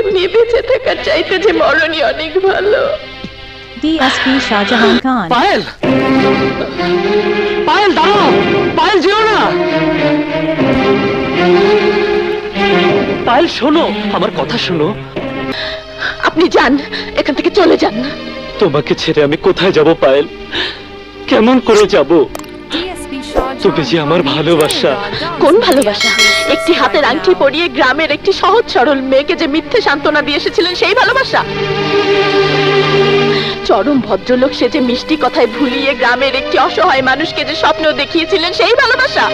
জীবন নিয়ে বেঁচে থাকার চাইতে যে মরণই অনেক ভালো। ডিএসপি শাহজাহান খান পায়েল! পায়েল দাঁড়াও! পায়েল না! পায়েল শোনো আমার কথা শোনো। আপনি যান এখান থেকে চলে যান। তোমাকে ছেড়ে আমি কোথায় যাব পায়েল? কেমন করে যাব? তুমি যে আমার ভালোবাসা। কোন ভালোবাসা? একটি হাতের আংটি পরিয়ে গ্রামের একটি সহজ সরল মেয়েকে যে মিথ্যে সান্ত্বনা দিয়ে এসেছিলেন সেই ভালোবাসা। চরম ভদ্রলোক সে যে মিষ্টি কথায় ভুলিয়ে গ্রামের একটি অসহায় মানুষকে যে স্বপ্ন দেখিয়েছিলেন সেই ভালোবাসা.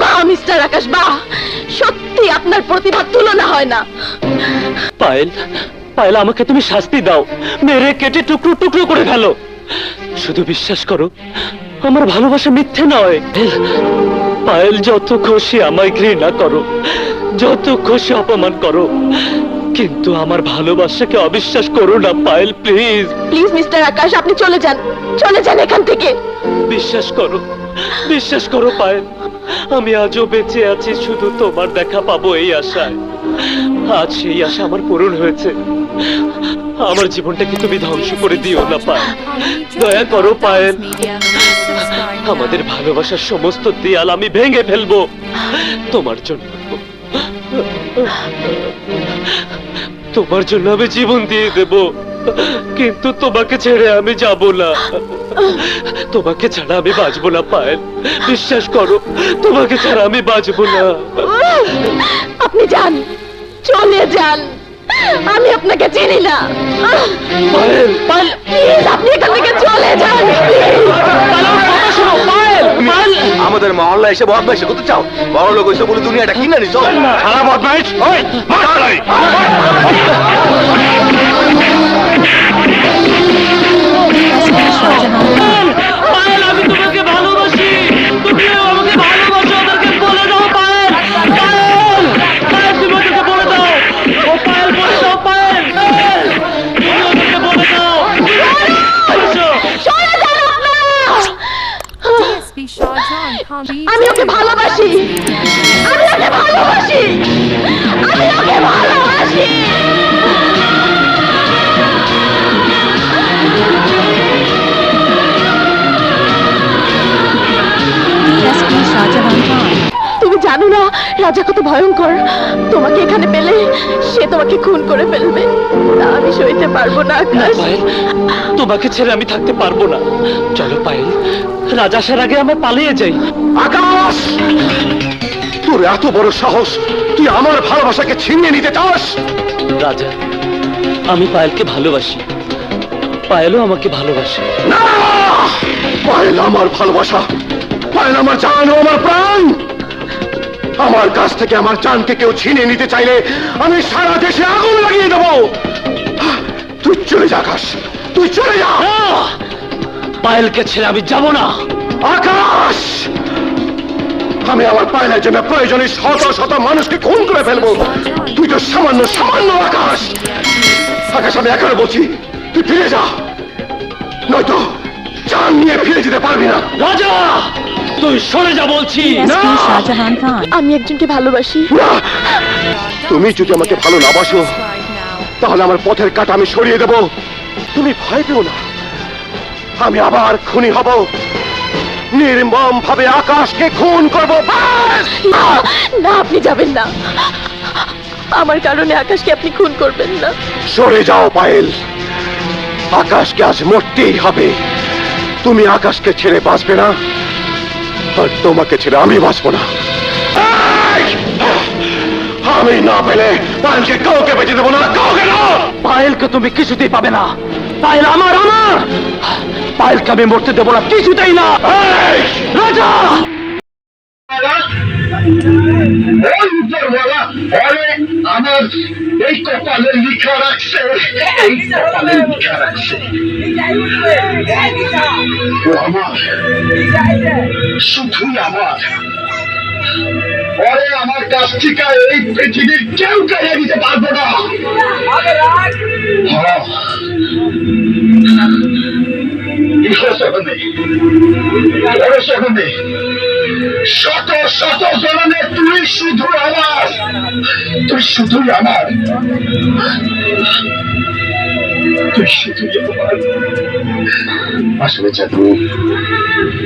বাহ মিস্টার আকাশ বাহ সত্যি আপনার প্রতিভার তুলনা হয় না। পায়েল পায়েল আমাকে তুমি শাস্তি দাও। মেরে কেটে টুকরো টুকরো করে ফেলো। শুধু বিশ্বাস করো আমার ভালোবাসা মিথ্যে নয়। পায়েল যত খুশি আমায় ঘৃণা করো যত খুশি অপমান করো কিন্তু আমার ভালোবাসাকে অবিশ্বাস করো না Payel please. Please mister Akash আপনি চলে যান চলে যান এখান থেকে। বিশ্বাস করো বিশ্বাস করো পায়েল আমি আজও বেঁচে আছি শুধু তোমার দেখা পাবো এই আশায়। আজ সেই আশা আমার পূরণ হয়েছে। আমার জীবনটাকে তুমি ধ্বংস করে দিও না, পায়েল। দয়া করো, পায়েল। আমাদের ভালোবাসার সমস্ত দেয়াল আমি ভেঙে ফেলব। তোমার জন্য। তোমার জন্য আমি জীবন দিয়ে দেব। কিন্তু তোমাকে ছেড়ে আমি যাব না। তোমাকে ছাড়া আমি বাঁচবো না, পায়েল। বিশ্বাস করো, তোমাকে ছাড়া আমি বাঁচবো না। আপনি যান। চলে যান। আমি আপনাকে চিনি না। প্লিজ আপনি এখান থেকে চলে যান। আমাদের মহল্লা এসে বদমাইশি করতে চাও? বড় লোক এসে বলে দুনিয়াটা কিনে নিছ সারা বদমাইশ। আমি ওকে ভালোবাসি। আমি ওকে ভালোবাসি। আমি ওকে ভালোবাসি। ভয়ঙ্কর। তোমাকে এখানে পেলে সে তোমাকে খুন করে ফেলবে। তা আমি সইতে পারব না আকাশ। তোমাকে ছেড়ে আমি থাকতে পারব না। চলো পায়েল রাজা আসার আগে আমরা পালিয়ে যাই। আকাশ! তোর এত বড় সাহস তুই আমার ভালোবাসাকে ছিনিয়ে নিতে চাস? রাজা আমি পায়েলকে ভালোবাসি। পায়েলও আমাকে ভালোবাসে। না! পায়েল আমার ভালোবাসা। পায়েল আমার জান ও আমার প্রাণ! আমার কাছ থেকে আমার জানকে কেউ ছিনিয়ে নিতে চাইলে আমি সারা দেশে আগুন লাগিয়ে দেবো। তুই চলে যা আকাশ তুই চলে যা। পায়েলকে ছেড়ে আমি যাব না। আকাশ! আমি আমার পায়েলের জন্য প্রয়োজনে শত শত মানুষকে খুন করে ফেলব। তুই তো সামান্য সামান্য আকাশ। আকাশ আমি এখনও বলছি তুই ফিরে যা। নয়তো চান নিয়ে ফিরে যেতে পারবি না। রাজা! তুই সরে যা বলছি. আমি একজনকে ভালোবাসি! তুমি যদি আমাকে ভালো না বাসো তাহলে আমার পথের কাটা আমি সরিয়ে দেব। তুমি ভয় পেও না। আমি আবার খুনি হব। নির্মম ভাবে আকাশকে খুন করব। ব্যাস! না, না আপনি যাবেন না। আমার কারণে আকাশকে আপনি খুন করবেন না। সরে যাও পায়েল। আকাশকে আজ মরতেই হবে। তুমি আকাশকে ছেড়ে বাঁচবে না। আর তোমাকে ছেড়ে আমি বাঁচবো না। আমি না পেলে পায়েলকে কাউকে বেঁচে দেবো না কাউকে না! পায়েলকে তুমি কিছুতেই পাবে না। পায়েল আমার আমার! পায়েলকে আমি মরতে দেবো না কিছুতেই না! রাজা! ওই উপরওয়ালা আরে আমার এই কপালে লিখা রাখছে এই কপালে লিখা রাখছে ও আমার, শুধুই আমার। পরে আমার কাছ এই পৃথিবীর কেউ কেড়ে নিতে পারবে না। হ্যাঁ। ইহো শত জননে তুই শুধু আমার। তুই শুধুই আমার। তুই আমার আসলে জাদু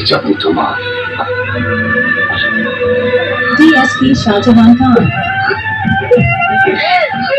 জাদু তোমার। DSP Shah Jahan Khan. DSP